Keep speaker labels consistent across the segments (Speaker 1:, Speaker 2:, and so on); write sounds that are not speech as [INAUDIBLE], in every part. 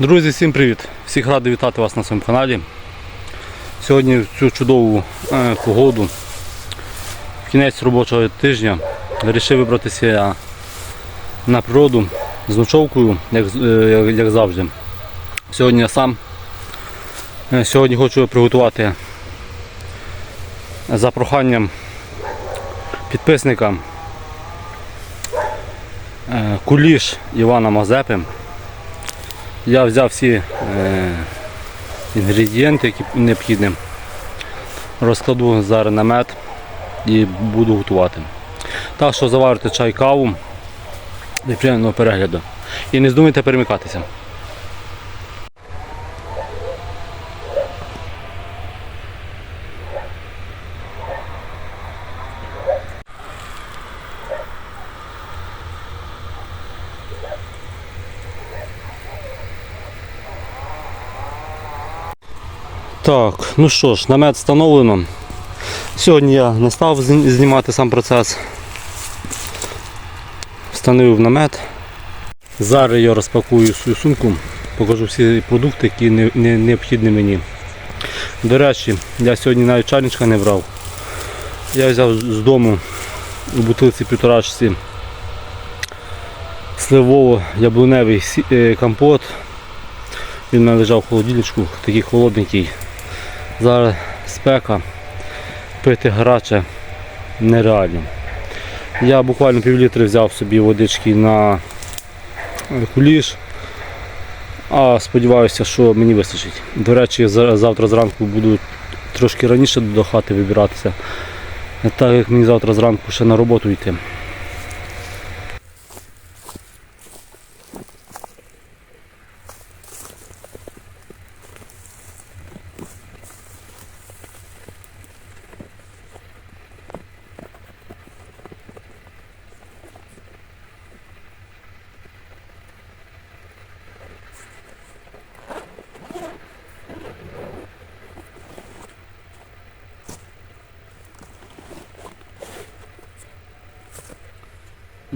Speaker 1: Друзі, всім привіт! Всіх радий вітати вас на своєму каналі. Сьогодні в цю чудову е, погоду, в кінець робочого тижня, вирішив вибратися на природу з ночовкою, як, е, як, як завжди. Сьогодні я сам. Е, Сьогодні хочу приготувати за проханням підписника куліш Івана Мазепи. Я взяв всі е, інгредієнти, які необхідні. Розкладу зараз намет і буду готувати. Так що заварите чай каву і приємного перегляду. І не здумайте перемикатися. Так, ну що ж, намет встановлено. Сьогодні я не став знімати сам процес. Встановив намет. Зараз я розпакую свою сумку, покажу всі продукти, які не, не- необхідні мені. До речі, я сьогодні навіть чайничка не брав. Я взяв з дому у бутилці півторачці сливово-яблуневий е, компот. Він у мене лежав в холодильничку, такий холодненький. Зараз спека, пити гаряче нереально. Я буквально пів літри взяв собі водички на куліш. А сподіваюся, що мені вистачить. До речі, завтра зранку буду трошки раніше до хати вибиратися, так як мені завтра зранку ще на роботу йти.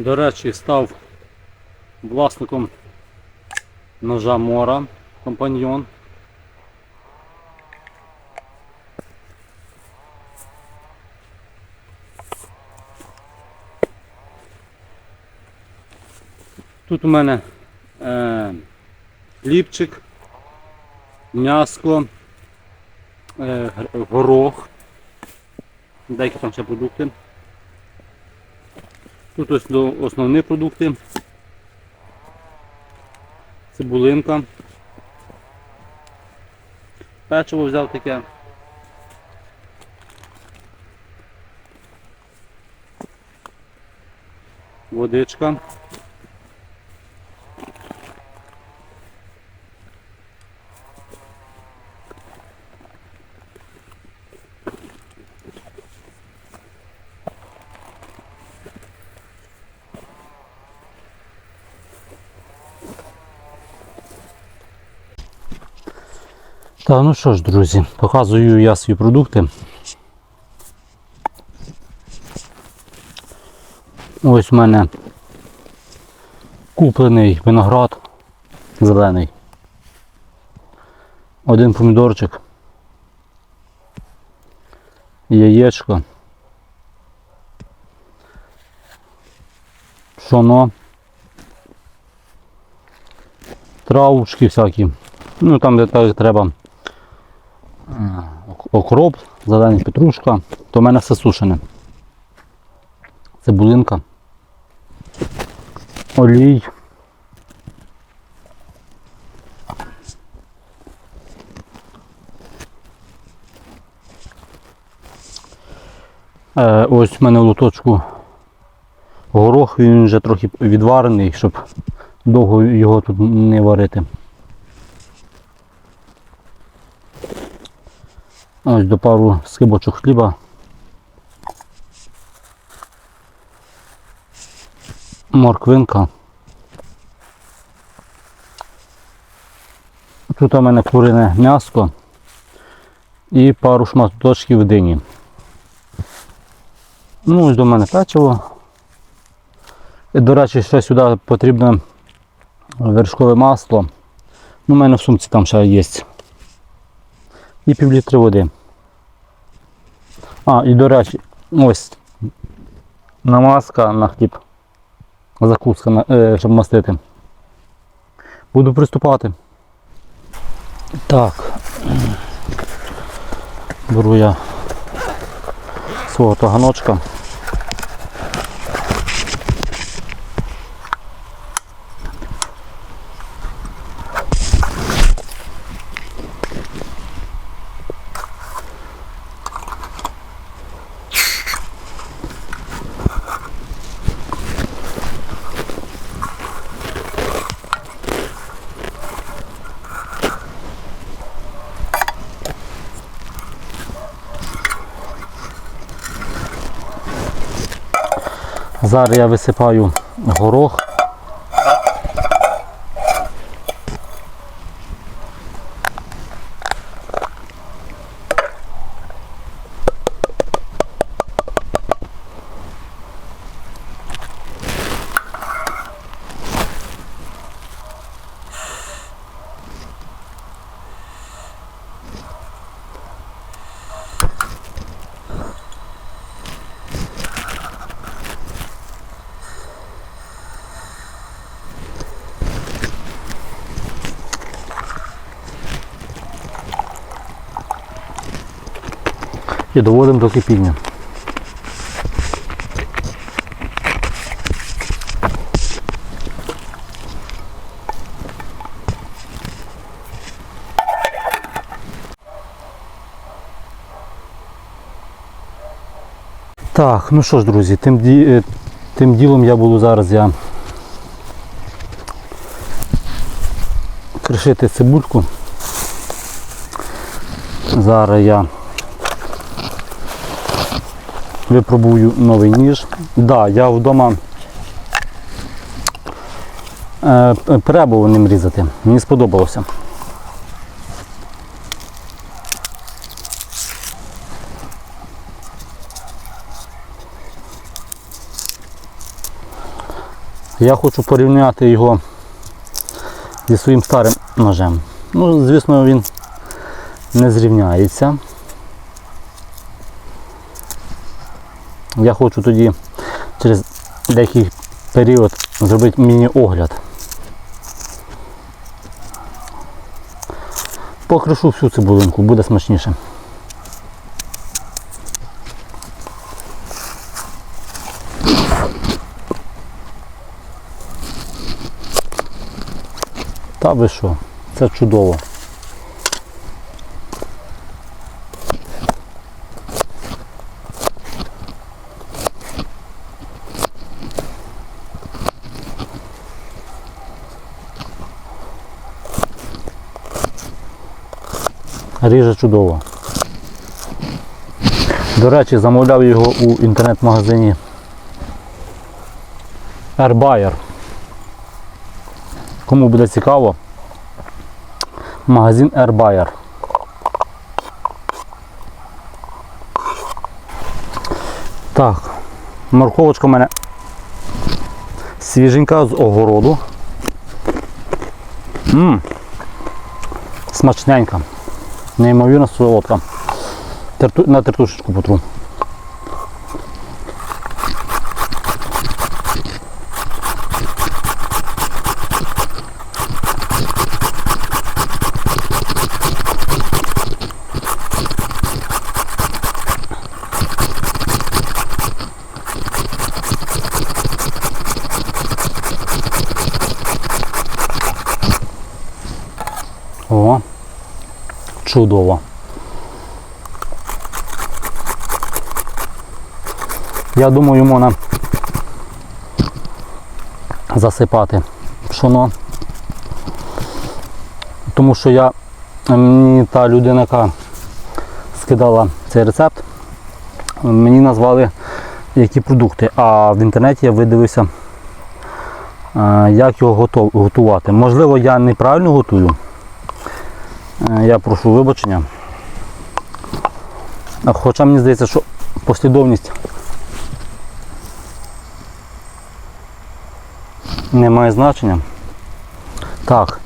Speaker 1: До речі, став власником ножа Мора компаньйон. Тут у мене е, хлібчик, м'яско, е, горох, деякі там ще продукти. Тут ось основні продукти. Цибулинка. Печиво взяв таке. Водичка. Так, ну що ж, друзі, показую я свої продукти. Ось у мене куплений виноград зелений. Один помідорчик. Яєчко. Пшоно. Травушки всякі. Ну там де так треба окроп, зелена петрушка, то в мене все сушене. Цибулинка. Олій. Е, ось в мене в лоточку горох, він вже трохи відварений, щоб довго його тут не варити. Ось до пару скибочок хліба. Морквинка. Тут у мене курине м'яско і пару шматочків дині. Ну, ось до мене печиво. І, до речі, ще сюди потрібно вершкове масло Ну, у мене в сумці там ще є. І пів літри води. А, і до речі, ось намазка на хліб. Закуска, е, щоб мастити. Буду приступати. Так. Беру я свого таганочка. Зараз я висипаю горох. І доводимо до кипіння. Так, ну що ж, друзі, тим, е, тим ділом я буду зараз я кришити цибульку. Зараз я випробую новий ніж. Да, я вдома е, п- пробував ним різати. Мені сподобалося. Я хочу порівняти його зі своїм старим ножем. Ну, звісно, він не зрівняється. Я хочу тоді через деякий період зробити міні-огляд. Покришу всю цибулинку, буде смачніше. Та ви що? Це чудово. Ріже чудово. До речі, замовляв його у інтернет-магазині AirBuyer. Кому буде цікаво, магазин AirBuyer. Так, морковочка в мене свіженька з огороду. Ммм, смачненька. Неймовірно солодка. Терту, на тертушечку потру. О, чудово. Я думаю, можна засипати пшоно. Тому що я мені та людина, яка скидала цей рецепт, мені назвали які продукти, а в інтернеті я видивився, е, як його готувати. Можливо, я неправильно готую. Е, Я прошу вибачення. Хоча мені здається, що послідовність не має значення. Так.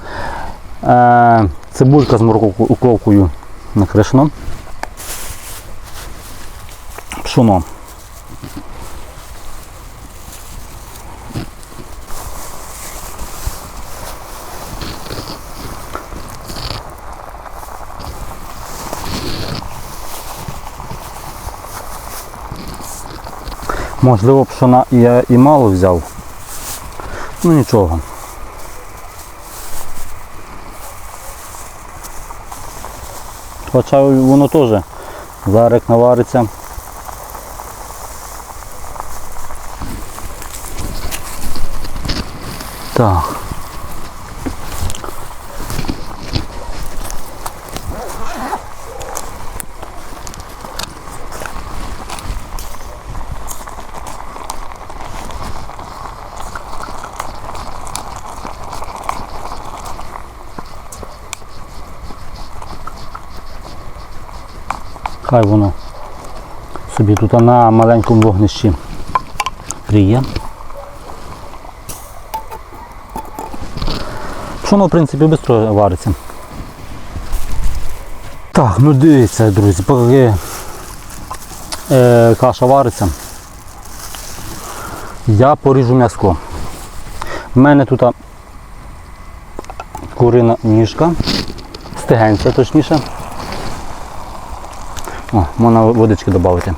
Speaker 1: Е, цибулька з морковкою накришена. Пшоно. Можливо, пшона я і мало взяв. Ну нічого. Хоча воно теж зараз навариться. Так. Хай воно собі тут на маленькому вогнищі гріє. Пшоно, в принципі, швидко вариться. Так, ну дивіться, друзі, поки е, каша вариться, я поріжу м'яско. У мене тут курина ніжка, стегенця точніше. О, можна водички додати.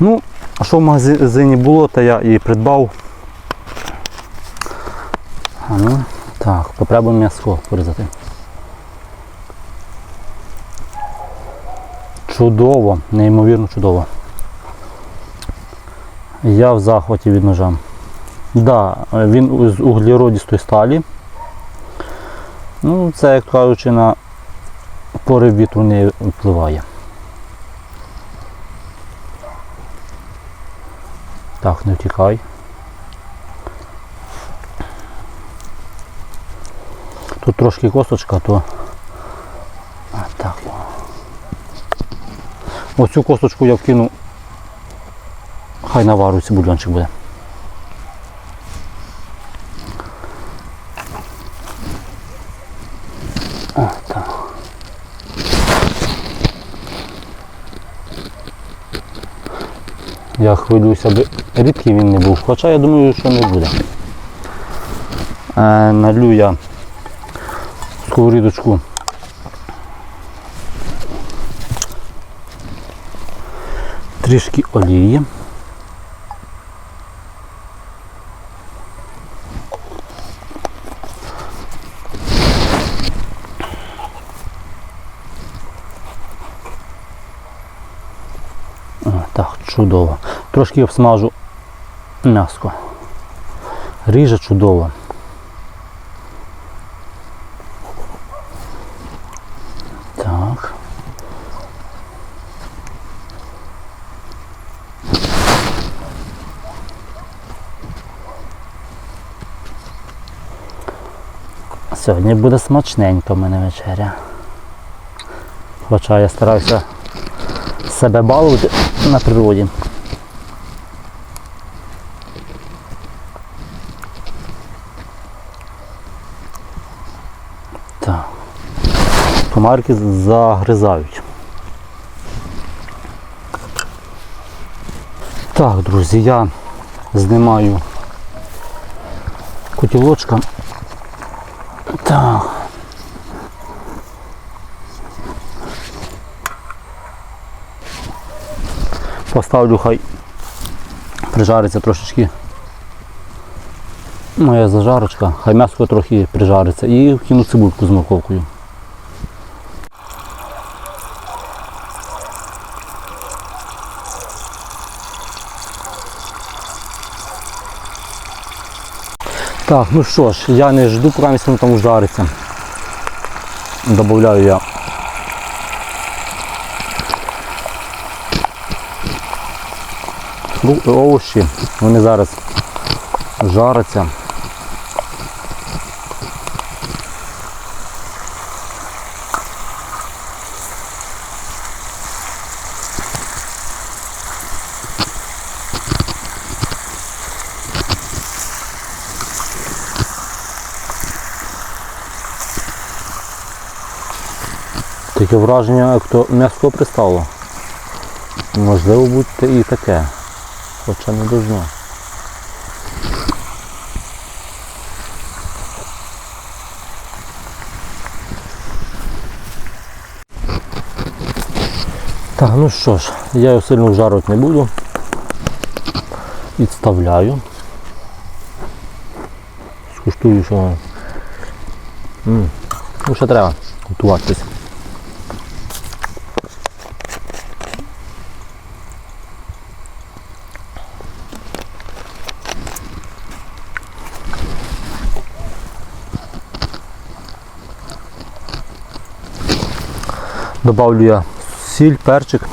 Speaker 1: Ну, а що в магазині було, то я і придбав. А ну, так, попробуємо м'ясо порізати. Чудово, неймовірно чудово. Я в захваті від ножа. Так, да, він з углеродістої сталі. Ну, це, як кажучи, на порив вітру не впливає. Так, не втікай. Тут трошки косточка, то а, так. Оцю косточку я вкину, хай наварується, бульончик буде. Я хвилююся, аби рідкий він не був, хоча я думаю, що не буде. Е, налю я сковорідочку трішки олії. Так, чудово. Трошки обсмажу м'яско. Ріже чудово. Так. Сьогодні буде смачненько в мене вечеря. Хоча я стараюся себе балувати на природі. Так. Комарки загризають. Так, друзі, я знімаю котілочка. Так. Поставлю хай прижариться трошечки. Моя зажарочка, хай м'ясо трохи прижариться і вкину цибульку з морковкою. Так, ну що ж, я не жду, поки воно там жариться. Добавляю я Ну, овощі, вони зараз жаряться. Таке враження, як то м'ясо пристало. Можливо, будь і таке. Хоча не должно. Так, ну що ж, я його сильно вжарувати не буду. Відставляю. Скуштую, що. М, Ну, ще треба готуватися. Добавлю я сіль, перчик.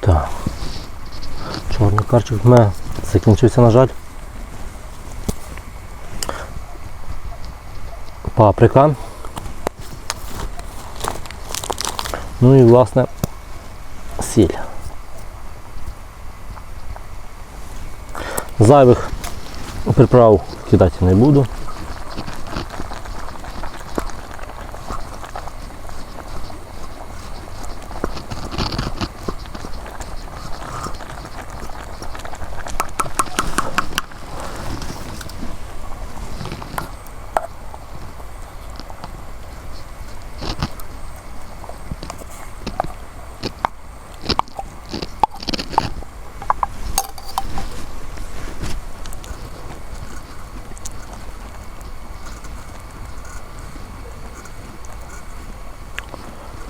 Speaker 1: Так. Чорний перчик в мене закінчився, на жаль. Паприка. Ну і власне сіль. Зайвих приправ кидати не буду.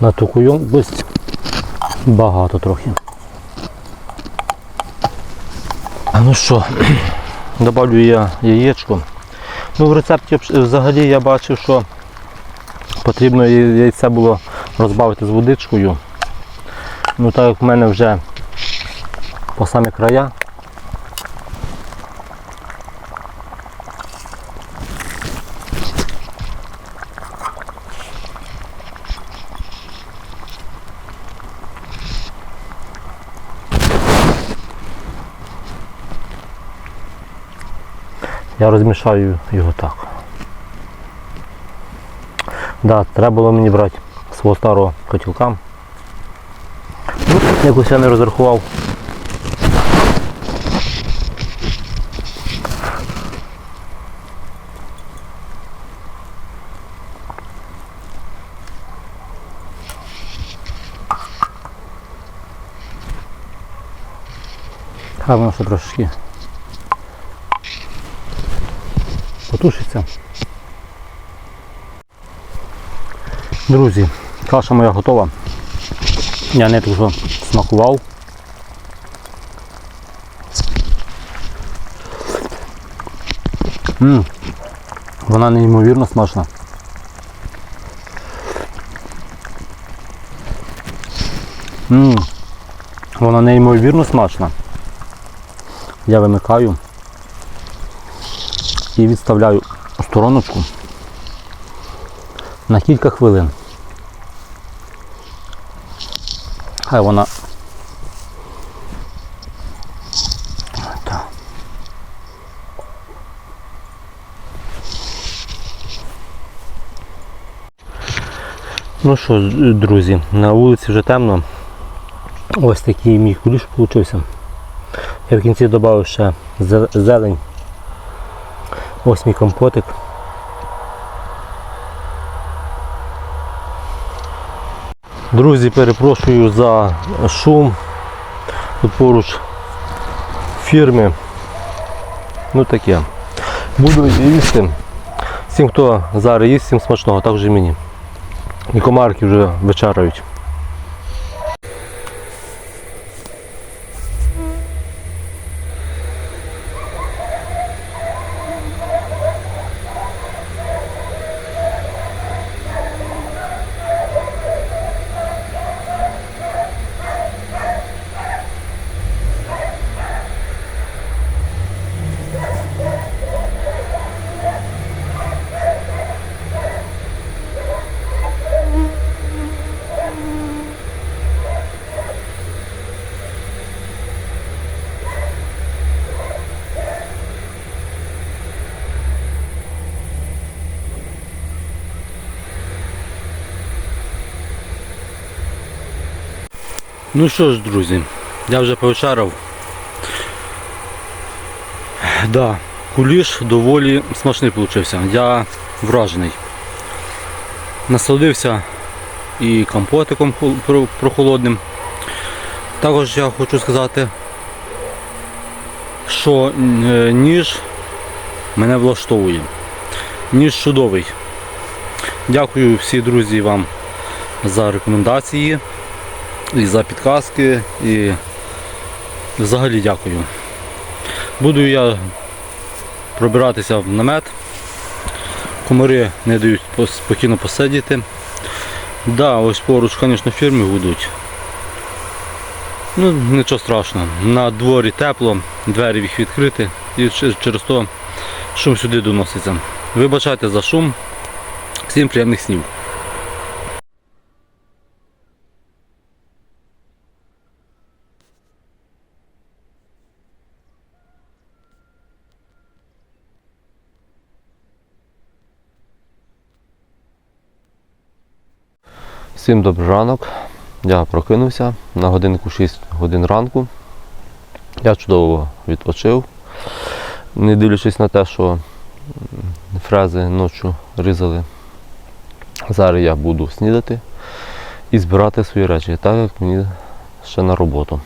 Speaker 1: На таку ємкость багато трохи. Ну що, [CLEARS THROAT] добавлю я яєчко. Ну в рецепті взагалі я бачив, що потрібно яйце було розбавити з водичкою. Ну так як в мене вже по самі края. Я розмішаю його так. Да, треба було мені брати свого старого котілка. Ну, якось я не розрахував. Хай воно ще трошечки потушиться. Друзі, каша моя готова. Я не вже смакував. М, Вона неймовірно смачна. М, Вона неймовірно смачна. Я вимикаю і відставляю у стороночку на кілька хвилин. Хай вона. Ну що, друзі, на вулиці вже темно. Ось такий мій куліш вийшов. Я в кінці додав ще зелень. Ось мій компотик. Друзі, перепрошую за шум. Тут поруч фірми. Ну таке. Буду їсти. Всім, хто зараз їсть, всім смачного, також і мені. І комарки вже вечеряють. Ну що ж, друзі, я вже повечеряв. Да, куліш доволі смачний получився. Я вражений. Насладився і компотиком прохолодним. Також я хочу сказати, що е, ніж мене влаштовує. Ніж чудовий. Дякую всі друзі вам за рекомендації і за підказки. І взагалі дякую. Буду я пробиратися в намет. Комари не дають спокійно посидіти. Да, ось поруч, звісно, фірми гудуть. Ну, нічого страшного. На дворі тепло, двері їх відкриті і через то шум сюди доноситься. Вибачайте за шум. Всім приємних снів.
Speaker 2: Всім добрий ранок. Я прокинувся на годинку 6 годин ранку. Я чудово відпочив, не дивлячись на те, що фрези ночі різали. Зараз я буду снідати і збирати свої речі, так як мені ще на роботу.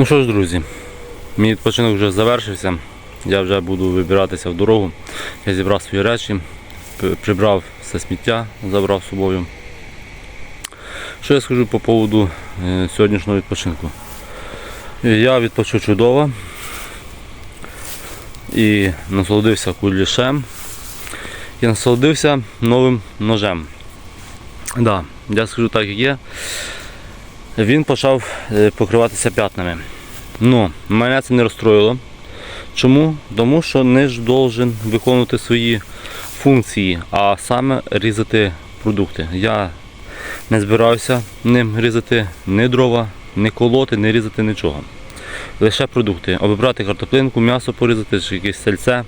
Speaker 1: Ну що ж, друзі, мій відпочинок вже завершився. Я вже буду вибиратися в дорогу. Я зібрав свої речі, прибрав все сміття, забрав з собою. Що я скажу по поводу е, сьогоднішнього відпочинку? Е, Я відпочив чудово і насолодився кулішем і насолодився новим ножем. Да, я скажу так, як є. Він почав е, покриватися п'ятнами. Ну, мене це не розстроїло. Чому? Тому що ниж должен виконувати свої функції, а саме різати продукти. Я не збираюся ним різати ні дрова, ні колоти, не різати нічого. Лише продукти. Обібрати картоплинку, м'ясо порізати, чи якесь сельце.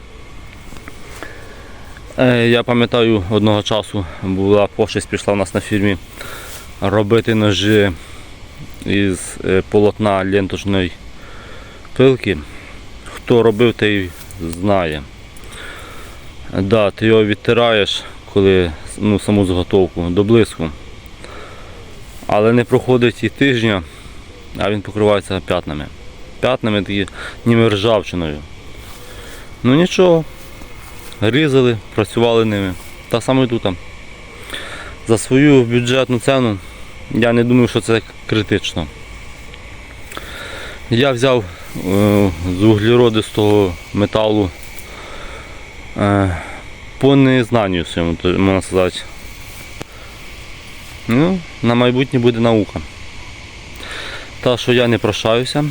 Speaker 1: Е, Я пам'ятаю, одного часу була пошесть пішла у нас на фірмі робити ножі із е, полотна ленточної пилки. Хто робив, той знає. Да, ти його відтираєш, коли ну, саму заготовку до блиску. Але не проходить і тижня, а він покривається п'ятнами. П'ятнами такі ніби ржавчиною. Ну нічого, різали, працювали ними. Так само і тут. За свою бюджетну ціну я не думаю, що це критично. Я взяв е, з углеродистого металу е, по незнанню своєму, можна сказати. Ну, на майбутнє буде наука. Та що я не прощаюся.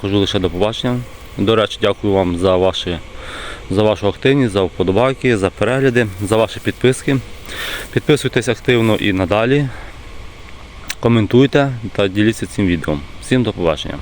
Speaker 1: Кажу лише до побачення. До речі, дякую вам за, ваші, за вашу активність, за вподобайки, за перегляди, за ваші підписки. Підписуйтесь активно і надалі. Коментуйте та діліться цим відео. Всім до побачення.